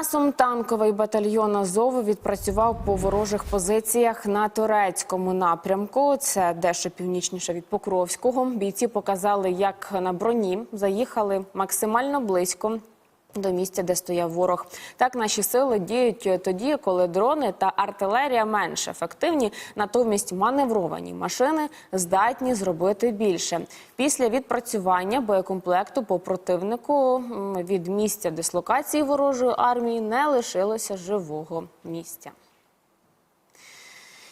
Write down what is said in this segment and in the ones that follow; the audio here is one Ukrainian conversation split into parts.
Часом танковий батальйон Азов відпрацював по ворожих позиціях на турецькому напрямку. Це дещо північніше від Покровського. Бійці показали, як на броні заїхали максимально близько. До місця, де стояв ворог, так наші сили діють тоді, коли дрони та артилерія менш ефективні, натомість маневровані машини здатні зробити більше. Після відпрацювання боєкомплекту по противнику від місця дислокації ворожої армії не лишилося живого місця.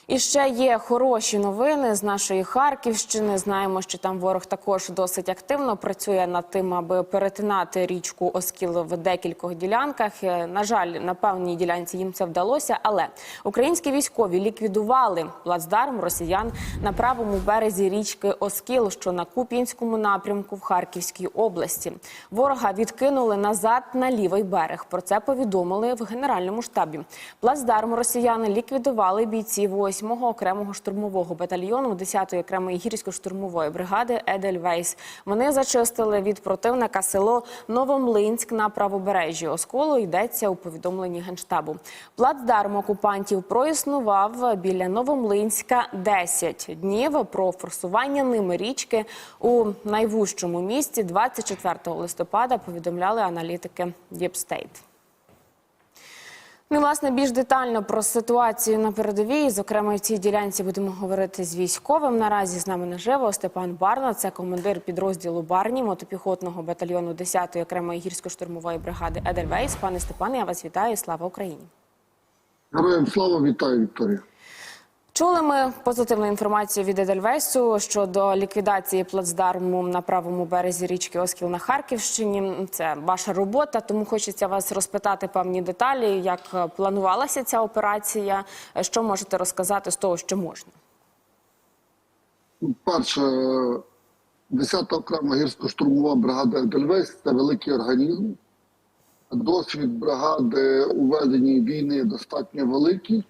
І ще є хороші новини з нашої Харківщини. Знаємо, що там ворог також досить активно працює над тим, аби перетинати річку Оскіл в декількох ділянках. Е, На жаль, на певній ділянці їм це вдалося. Але українські військові ліквідували плацдарм росіян на правому березі річки Оскіл, що на Куп'янському напрямку в Харківській області. Ворога відкинули назад на лівий берег. Про це повідомили в генеральному штабі. Плацдарм росіяни ліквідували бійці 8-го окремого штурмового батальйону 10-ї окремої гірсько-штурмової бригади Едельвейс. Вони зачистили від противника село Новомлинськ на правобережжі Осколу. Йдеться у повідомленні генштабу. Плацдарм окупантів проіснував біля Новомлинська 10 днів. Про форсування ними річки у найвужчому місці 24 листопада повідомляли аналітики Діпстейт. Ну, власне, більш детально про ситуацію на передовій. Зокрема, в цій ділянці будемо говорити з військовим. Наразі з нами наживо Степан Барна, це командир підрозділу Барні мотопіхотного батальйону 10-ї окремої гірсько-штурмової бригади Едельвейс. Пане Степане, я вас вітаю. Слава Україні! Героям слава вітаю, Вікторія. Чули ми позитивну інформацію від Едельвейсу щодо ліквідації плацдарму на правому березі річки Оскіл на Харківщині. Це ваша робота, тому хочеться вас розпитати певні деталі, як планувалася ця операція. Що можете розказати з того, що можна? Перше, 10-та окрема гірсько-штурмова бригада Едельвейс – це великий організм. Досвід бригади у веденні війни достатньо великий.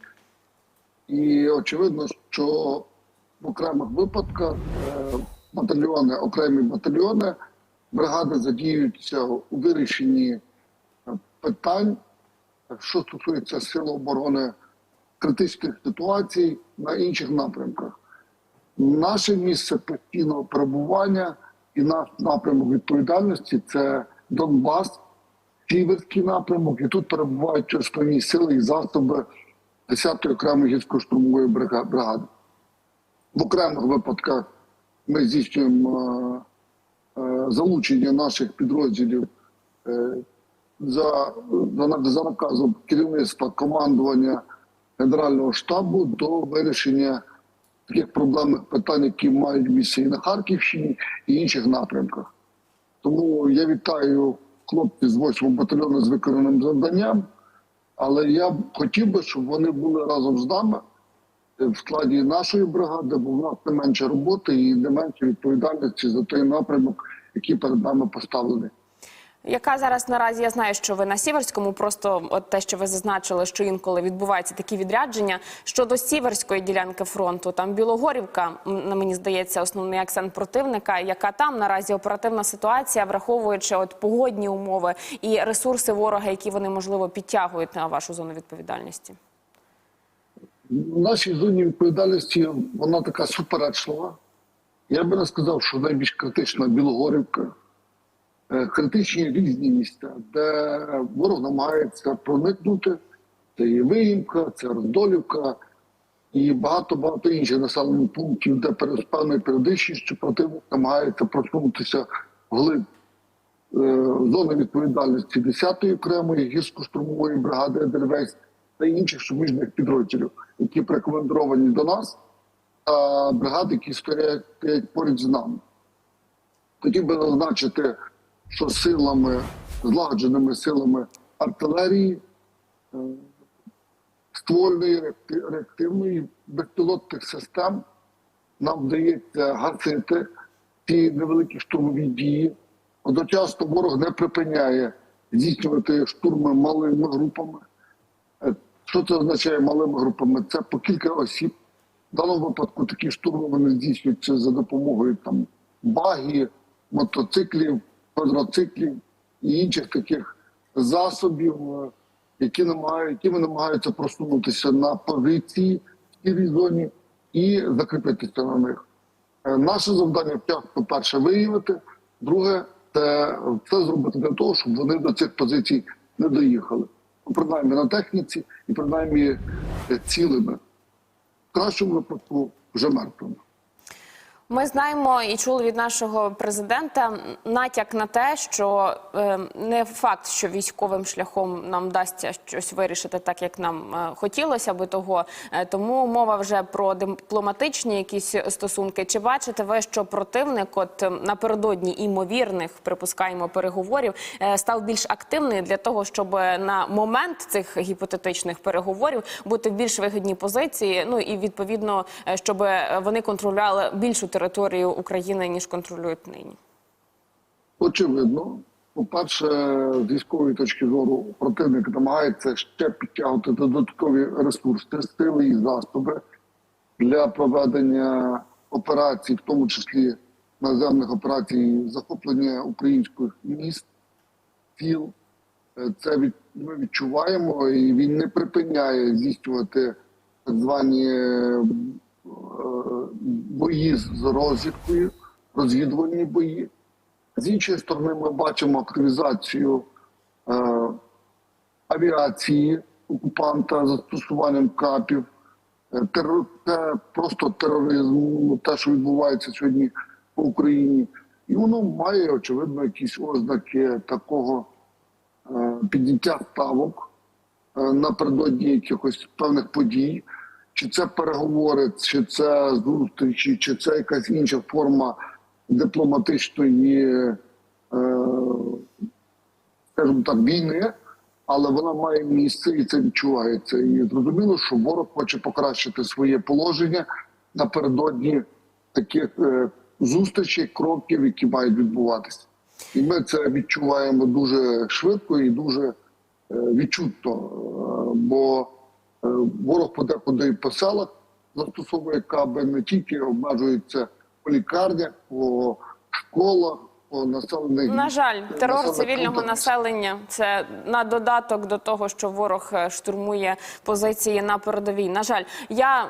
І очевидно, що в окремих випадках е, батальйони, окремі батальйони бригади задіюються у вирішенні е, питань, що стосується сил оборони критичних ситуацій на інших напрямках. Наше місце постійного перебування і наш напрямок відповідальності це Донбас, Сіверський напрямок, і тут перебувають основні сили і засоби 10-ї окремої гірсько-штурмової бригади. В окремих випадках ми здійснюємо е, е, залучення наших підрозділів е, за, за, наказом керівництва командування Генерального штабу до вирішення таких проблемних питань, які мають місце і на Харківщині, і інших напрямках. Тому я вітаю хлопців з 8-го батальйону з виконаним завданням, але я б хотів би, щоб вони були разом з нами е, в складі нашої бригади, бо в нас не менше роботи і не менше відповідальності за той напрямок, який перед нами поставлений. Яка зараз наразі я знаю, що ви на Сіверському, просто от те, що ви зазначили, що інколи відбуваються такі відрядження щодо сіверської ділянки фронту. Там Білогорівка, мені здається, основний акцент противника. Яка там наразі оперативна ситуація, враховуючи от погодні умови і ресурси ворога, які вони можливо підтягують на вашу зону відповідальності? В нашій зоні відповідальності вона така суперечлива. Я би не сказав, що найбільш критична Білогорівка. Е, Критичні різні місця, де ворог намагається проникнути. Це і Виїмка, це Роздолівка і багато-багато інших населених пунктів, де перед певною періодичністю противник намагається просунутися вглиб е, зони відповідальності 10-ї окремої гірсько-штурмової бригади Едельвейс та інших суміжних підрозділів, які прикомандовані до нас, та бригади, які стоять поряд з нами. Хотів би зазначити, що силами, злагодженими силами артилерії, е, ствольної реактивної безпілотних систем нам вдається гасити ці невеликі штурмові дії. Одночасно ворог не припиняє здійснювати штурми малими групами. Е, Що це означає малими групами? Це по кілька осіб. В даному випадку такі штурми вони здійснюються за допомогою там багі, мотоциклів, квадроциклів і інших таких засобів. е, які намагаються, якими намагаються просунутися на позиції в цій зоні і закріпитися на них. Е, Наше завдання вчасно перше виявити, друге це все зробити для того, щоб вони до цих позицій не доїхали. Ну, принаймні на техніці і принаймні е, цілими. В кращому випадку вже мертвими. Ми знаємо і чули від нашого президента натяк на те, що е, не факт, що військовим шляхом нам вдасться щось вирішити так, як нам е, хотілося би того. Е, тому мова вже про дипломатичні якісь стосунки. Чи бачите ви, що противник, от е, напередодні імовірних, припускаємо, переговорів, став більш активний для того, щоб на момент цих гіпотетичних переговорів бути в більш вигідній позиції? Ну і відповідно, щоб вони контролювали більшу територію України ніж контролюють нині. Очевидно, по-перше, з військової точки зору противник намагається ще підтягувати додаткові ресурси, сили і засоби для проведення операцій, в тому числі наземних операцій захоплення українських міст, сіл. Це від, ми відчуваємо, і він не припиняє здійснювати так звані бої з розвідкою, розвідувальні бої. З іншої сторони, ми бачимо активізацію е, авіації окупанта застосуванням капів, е, терор, те, просто тероризм, ну, те, що відбувається сьогодні по Україні. І воно має, очевидно, якісь ознаки такого е, підняття ставок е, напередодні якихось певних подій. Чи це переговори, чи це зустрічі, чи це якась інша форма дипломатичної, е, скажімо так, війни, але вона має місце і це відчувається. І зрозуміло, що ворог хоче покращити своє положення напередодні таких е, зустрічей, кроків, які мають відбуватися. І ми це відчуваємо дуже швидко і дуже е, відчутно, бо ворог подекуди по селах застосовує каби, не тільки обмежується по лікарнях, по школах, по населених На жаль, терор цивільного населення це на додаток до того, що ворог е, штурмує позиції на передовій. На жаль, я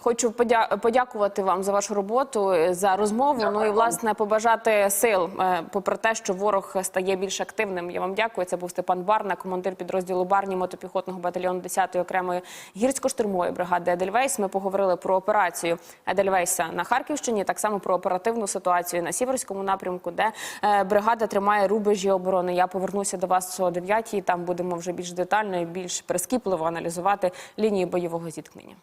хочу подя- подякувати вам за вашу роботу, е, за розмову. Ну і власне побажати сил, е, попри те, що ворог стає більш активним. Я вам дякую. Це був Степан Барна, командир підрозділу Барні мотопіхотного батальйону 10-ї окремої гірсько-штурмової бригади Едельвейс. Ми поговорили про операцію Едельвейса на Харківщині, так само про оперативну ситуацію на Сіверському напрямку, де бригада тримає рубежі оборони. Я повернуся до вас о 9-й, Там будемо вже більш детально і більш прискіпливо аналізувати лінії бойового зіткнення.